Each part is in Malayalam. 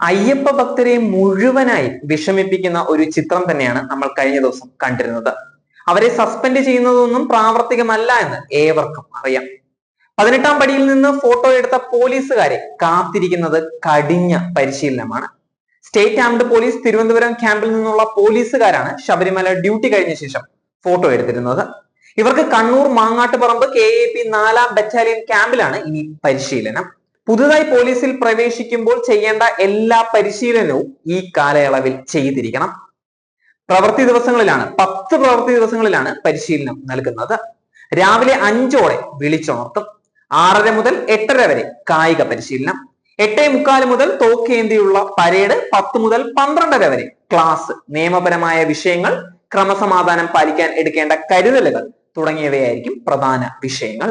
അയ്യപ്പ ഭക്തരെ മുഴുവനായി വിഷമിപ്പിക്കുന്ന ഒരു ചിത്രം തന്നെയാണ് നമ്മൾ കഴിഞ്ഞ ദിവസം കണ്ടിരുന്നത്. അവരെ സസ്പെൻഡ് ചെയ്യുന്നതൊന്നും പ്രാവർത്തികമല്ല എന്ന് ഏവർക്കും അറിയാം. പതിനെട്ടാം പടിയിൽ നിന്ന് ഫോട്ടോ എടുത്ത പോലീസുകാരെ കാത്തിരിക്കുന്നത് കടിഞ്ഞ പരിശീലനമാണ്. സ്റ്റേറ്റ് ആംഡ് പോലീസ് തിരുവനന്തപുരം ക്യാമ്പിൽ നിന്നുള്ള പോലീസുകാരാണ് ശബരിമല ഡ്യൂട്ടി കഴിഞ്ഞ ശേഷം ഫോട്ടോ എടുത്തിരുന്നത്. ഇവർക്ക് Kannur Mangattuparamba K A P നാലാം ബറ്റാലിയൻ ക്യാമ്പിലാണ് ഇനി പരിശീലനം. പുതുതായി പോലീസിൽ പ്രവേശിക്കുമ്പോൾ ചെയ്യേണ്ട എല്ലാ പരിശീലനവും ഈ കാലയളവിൽ ചെയ്തിരിക്കണം. പ്രവൃത്തി ദിവസങ്ങളിലാണ് പത്ത് പ്രവൃത്തി ദിവസങ്ങളിലാണ് പരിശീലനം നൽകുന്നത്. രാവിലെ അഞ്ചോടെ വിളിച്ചുണർത്തും ആറര മുതൽ എട്ടര വരെ കായിക പരിശീലനം എട്ടേ മുക്കാൽ മുതൽ തോക്കേന്തിയുള്ള പരേഡ് പത്ത് മുതൽ പന്ത്രണ്ടര വരെ ക്ലാസ് നിയമപരമായ വിഷയങ്ങൾ ക്രമസമാധാനം പാലിക്കാൻ എടുക്കേണ്ട കരുതലുകൾ തുടങ്ങിയവയായിരിക്കും പ്രധാന വിഷയങ്ങൾ.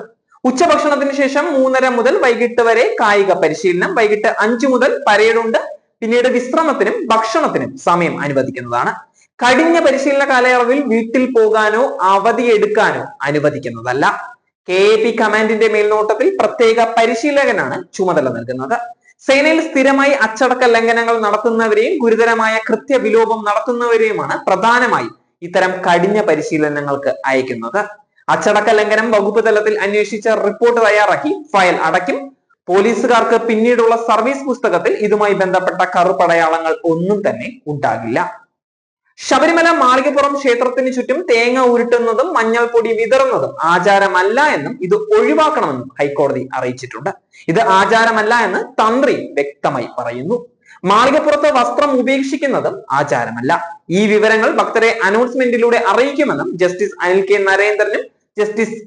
ഉച്ചഭക്ഷണത്തിന് ശേഷം മൂന്നര മുതൽ വൈകിട്ട് വരെ കായിക പരിശീലനം വൈകിട്ട് അഞ്ചു മുതൽ പരേഡുണ്ട്. പിന്നീട് വിശ്രമത്തിനും ഭക്ഷണത്തിനും സമയം അനുവദിക്കുന്നതാണ്. കഴിഞ്ഞ പരിശീലന കാലയളവിൽ വീട്ടിൽ പോകാനോ അവധി എടുക്കാനോ അനുവദിക്കുന്നതല്ല. കെ എ പി കമാൻഡിന്റെ മേൽനോട്ടത്തിൽ പ്രത്യേക പരിശീലകനാണ് ചുമതല നൽകുന്നത്. സേനയിൽ സ്ഥിരമായി അച്ചടക്ക ലംഘനങ്ങൾ നടത്തുന്നവരെയും ഗുരുതരമായ കൃത്യവിലോപം നടത്തുന്നവരെയുമാണ് പ്രധാനമായും ഇത്തരം കഠിന പരിശീലനങ്ങൾക്ക് അയക്കുന്നത്. അച്ചടക്ക ലംഘനം വകുപ്പ് തലത്തിൽ അന്വേഷിച്ച റിപ്പോർട്ട് തയ്യാറാക്കി ഫയൽ അടയ്ക്കും. പോലീസുകാർക്ക് പിന്നീടുള്ള സർവീസ് പുസ്തകത്തിൽ ഇതുമായി ബന്ധപ്പെട്ട കറുപ്പടയാളങ്ങൾ ഒന്നും തന്നെ ഉണ്ടാകില്ല. ശബരിമല മാളികപ്പുറം ക്ഷേത്രത്തിന് ചുറ്റും തേങ്ങ ഉരുട്ടുന്നതും മഞ്ഞൾപ്പൊടി വിതറുന്നതും ആചാരമല്ല എന്നും ഇത് ഒഴിവാക്കണമെന്നും ഹൈക്കോടതി അറിയിച്ചിട്ടുണ്ട്. ഇത് ആചാരമല്ല എന്ന് തന്ത്രി വ്യക്തമായി പറയുന്നു. മാളികപ്പുറത്ത് വസ്ത്രം ഉപേക്ഷിക്കുന്നതും ആചാരമല്ല. ഈ വിവരങ്ങൾ ഭക്തരെ അനൗൺസ്മെന്റിലൂടെ അറിയിക്കുമെന്നും ജസ്റ്റിസ് അനിൽ കെ നരേന്ദ്രനും ജസ്റ്റിസ്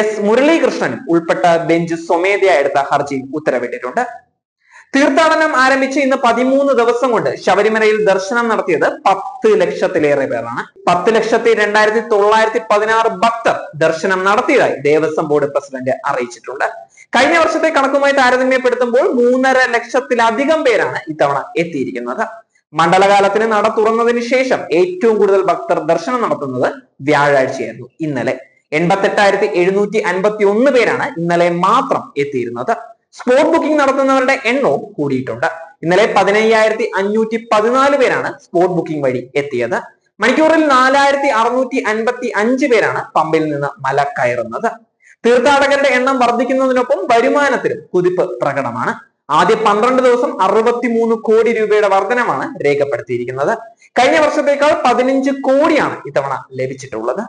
എസ് മുരളീകൃഷ്ണൻ ഉൾപ്പെട്ട ബെഞ്ച് സ്വമേധയാ എടുത്ത ഹർജി ഉത്തരവിട്ടിട്ടുണ്ട്. തീർത്ഥാടനം ആരംഭിച്ച് ഇന്ന് പതിമൂന്ന് ദിവസം കൊണ്ട് ശബരിമലയിൽ ദർശനം നടത്തിയത് പത്ത് ലക്ഷത്തിലേറെ പേരാണ്. പത്ത് ലക്ഷത്തി രണ്ടായിരത്തി തൊള്ളായിരത്തി പതിനാറ് ഭക്തർ ദർശനം നടത്തിയതായി ദേവസ്വം ബോർഡ് പ്രസിഡന്റ് അറിയിച്ചിട്ടുണ്ട്. കഴിഞ്ഞ വർഷത്തെ കണക്കുമായി താരതമ്യപ്പെടുത്തുമ്പോൾ മൂന്നര ലക്ഷത്തിലധികം പേരാണ് ഇത്തവണ എത്തിയിരിക്കുന്നത്. മണ്ഡലകാലത്തിന് നട തുറന്നതിന് ശേഷം ഏറ്റവും കൂടുതൽ ഭക്തർ ദർശനം നടത്തുന്നത് വ്യാഴാഴ്ചയായിരുന്നു. ഇന്നലെ എൺപത്തെട്ടായിരത്തി എഴുന്നൂറ്റി അൻപത്തി ഒന്ന് പേരാണ് ഇന്നലെ മാത്രം എത്തിയിരുന്നത്. സ്പോട്ട് ബുക്കിംഗ് നടത്തുന്നവരുടെ എണ്ണവും കൂടിയിട്ടുണ്ട്. ഇന്നലെ പതിനയ്യായിരത്തി അഞ്ഞൂറ്റി പതിനാല് പേരാണ് സ്പോട്ട് ബുക്കിംഗ് വഴി എത്തിയത്. മണിക്കൂറിൽ നാലായിരത്തി അറുന്നൂറ്റി അൻപത്തി അഞ്ച് പേരാണ് പമ്പിൽ നിന്ന് മല കയറുന്നത്. തീർത്ഥാടകരുടെ എണ്ണം വർദ്ധിക്കുന്നതിനൊപ്പം വരുമാനത്തിലും കുതിപ്പ് പ്രകടമാണ്. ആദ്യ പന്ത്രണ്ട് ദിവസം അറുപത്തിമൂന്ന് കോടി രൂപയുടെ വർധനമാണ് രേഖപ്പെടുത്തിയിരിക്കുന്നത്. കഴിഞ്ഞ വർഷത്തേക്കാൾ പതിനഞ്ച് കോടിയാണ് ഇത്തവണ ലഭിച്ചിട്ടുള്ളത്.